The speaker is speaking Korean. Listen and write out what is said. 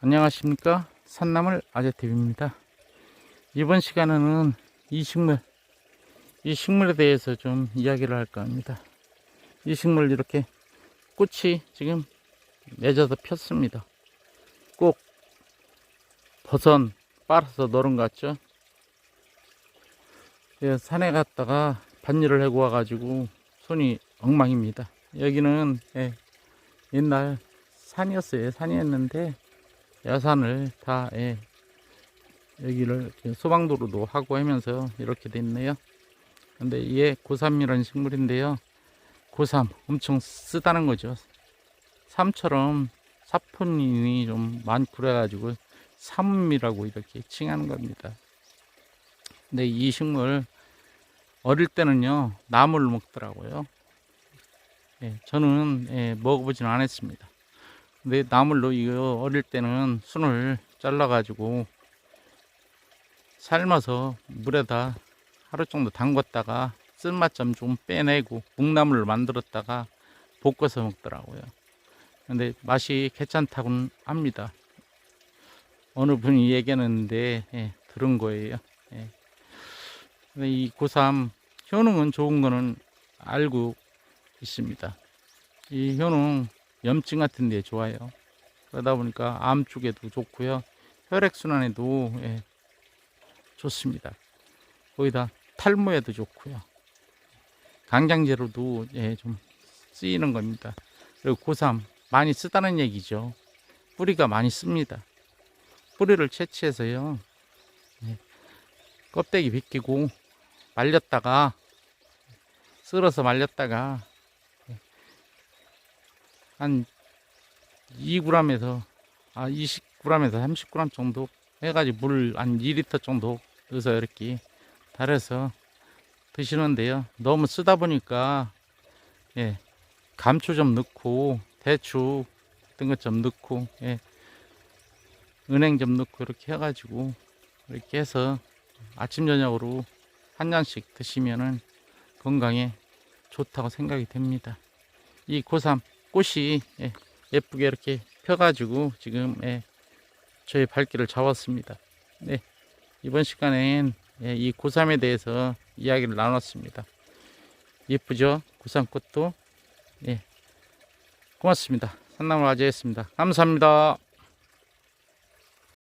안녕하십니까? 산나물 아재TV입니다. 이번 시간에는 이 식물 이 식물에 대해서 좀 이야기를 할까 합니다. 이 식물 이렇게 꽃이 지금 맺어서 폈습니다. 꼭 버선 빨아서 넣은 것 같죠? 예, 산에 갔다가 밭일을 하고 와가지고 손이 엉망입니다. 여기는 예, 옛날 산이었어요. 산이었는데 야산을 다 예, 여기를 소방도로도 하고 하면서 이렇게 됐네요. 근데 이게 고삼이라는 식물인데요. 고삼 엄청 쓰다는 거죠. 삼처럼 사포닌이 좀 많고 그래가지고 삼이라고 이렇게 칭하는 겁니다. 근데 이 식물 어릴 때는요 나무를 먹더라고요. 예, 저는 예, 먹어보지는 않았습니다. 근데 나물로 이거 어릴 때는 순을 잘라가지고 삶아서 물에다 하루 정도 담갔다가 쓴맛 좀 좀 빼내고 묵나물을 만들었다가 볶아서 먹더라고요. 근데 맛이 괜찮다고는 합니다. 어느 분이 얘기하는데 예, 들은 거예요. 예. 근데 이 고삼 효능은 좋은 거는 알고 있습니다. 이 효능 염증 같은 데 좋아요. 그러다 보니까 암 쪽에도 좋고요. 혈액순환에도 예, 좋습니다. 거기다 탈모에도 좋고요. 강장제로도 예, 좀 쓰이는 겁니다. 그리고 고삼 많이 쓰다는 얘기죠. 뿌리가 많이 씁니다. 뿌리를 채취해서요. 예, 껍데기 벗기고 말렸다가 썰어서 말렸다가 한 2g에서 아 20g에서 30g 정도 해가지고 물 한 2리터 정도 넣어서 이렇게 달여서 드시는데요. 너무 쓰다 보니까 예 감초 좀 넣고 대추 같은 것 좀 넣고 예 은행 좀 넣고 이렇게 해가지고 이렇게 해서 아침 저녁으로 한 잔씩 드시면은 건강에 좋다고 생각이 됩니다. 이 고삼 꽃이 예, 예쁘게 이렇게 펴가지고 지금 예, 저의 발길을 잡았습니다. 네, 이번 시간엔 예, 이 고삼에 대해서 이야기를 나눴습니다. 예쁘죠? 고삼꽃도 예, 고맙습니다. 산나물 아재였습니다. 감사합니다.